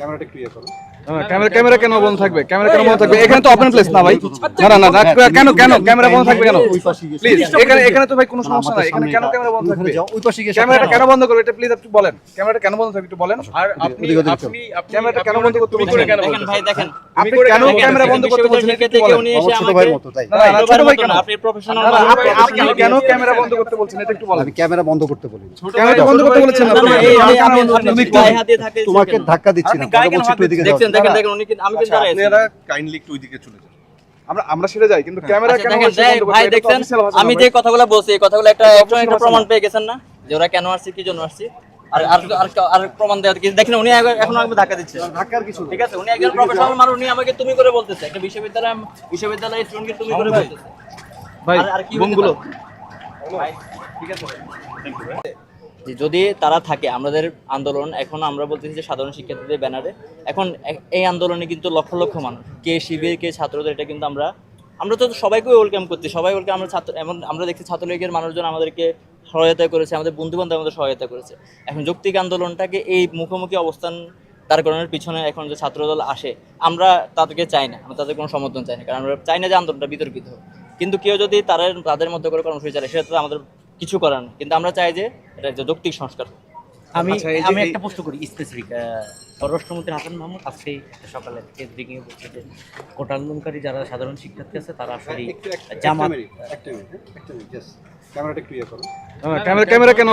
ক্যামেরাটা ক্লিয়ার করো। Camera camera কেন বন্ধ থাকবে? ক্যামেরা কেন বন্ধ থাকবে? এখানে তো ওপেন প্লেস না ভাই। না না না না, কেন কেন ক্যামেরা বন্ধ থাকবে কেন? প্লিজ এখানে এখানে তো ভাই কোনো সমস্যা নাই। এখানে কেন ক্যামেরা বন্ধ থাকবে? ওই পাশে গিয়ে ক্যামেরাটা কেন বন্ধ করবে এটা প্লিজ একটু বলেন। ক্যামেরাটা কেন বন্ধ থাকবে একটু বলেন। আর আপনি আপনি ক্যামেরাটা কেন বন্ধ করতে বলছেন? করে কেন দেখেন ভাই দেখেন। আপনি কেন ক্যামেরা বন্ধ করতে বলছেন? এসে আমাকে ভাইয়ের মতো তাই। ছোট ভাই কেন? আপনি প্রফেশনাল আপনি কেন ক্যামেরা বন্ধ করতে বলছেন? এটা একটু বলেন। আমি ক্যামেরা বন্ধ করতে বলি না। ক্যামেরা বন্ধ করতে বলেছেন আপনি? তোমাকে ধাক্কা দিচ্ছি না বলছি একটু এদিকে দেখেন না, না। দেখেন উনি কিন্তু আমি কিন্তু আচ্ছা, দাঁড়াই আছি। আপনারা কাইন্ডলি একটু ওইদিকে চলে যান। আমরা আমরা সেটা যাই কিন্তু ক্যামেরা আচ্ছা, কেন দেখেন, বন্ধ করতে? ভাই এটা তো দেখছেন? official ভাষা না আমি যে কথাগুলো বলছি এই কথাগুলো একটা একটা প্রমাণ পেয়ে গেছেন না? যে ওরা কেন আসছে কি জন্য আসছে? আর আর আর প্রমাণ দেওয়ার কি দেখেন উনি এখন আমাকে ধাক্কা দিচ্ছে। ধাক্কার কিছু ঠিক আছে উনি একজন প্রফেশনাল মানুষ উনি আমাকে তুমি করে বলতেছে। একটা বিশ্ববিদ্যালয় বিশ্ববিদ্যালয়ের স্টুডেন্টকে তুমি করে বলতেছে। ভাই আর- কি বোমগুলো? ভাই, ঠিক আছে। যে যদি তারা থাকে, আমাদের আন্দোলন, এখন আমরা বলতেছি যে সাধারণ শিক্ষার্থীদের ব্যানারে, এখন এই আন্দোলনে কিন্তু লক্ষ লক্ষ মানুষ, কে শিবির, কে ছাত্রদের, এটা কিন্তু আমরা আমরা তো সবাইকে ওয়েলকাম করছি, সবাই ওয়েলকাম আমরা ছাত্র, এমন আমরা দেখছি ছাত্রলীগের মানুষজন আমাদেরকে সহায়তা করেছে, আমাদের বন্ধু বান্ধব আমাদের সহায়তা করেছে। এখন যৌক্তিক আন্দোলনটাকে এই মুখোমুখি অবস্থান দাঁড় করানোর পিছনে এখন যে ছাত্রদল আসে, আমরা তাদেরকে চাই না, আমরা তাদের কোনো সমর্থন চাই না, কারণ আমরা চাই না যে আন্দোলনটা বিতর্কিত হোক। কিন্তু কেউ যদি তাদের তাদের মধ্যে করে কর্মসূচি চালায়, সেটা তো আমাদের কিছু করার নেই। কিন্তু আমরা চাই যে এটা যে যৌক্তিক সংস্কার আমি আচ্ছা, আমি একটা প্রশ্ন করি স্পেসিফিক পররাষ্ট্রমন্ত্রী হাসান মাহমুদ আজকে সকালে কেন্দ্রিক বলছে যে কোটা আন্দোলনকারী যারা সাধারণ শিক্ষার্থী আছে তারা আসলে জামাত একটা মিনিট হ্যাঁ? একটা মিনিট ক্লিয়ার করো ক্যামেরা ক্যামেরা কেন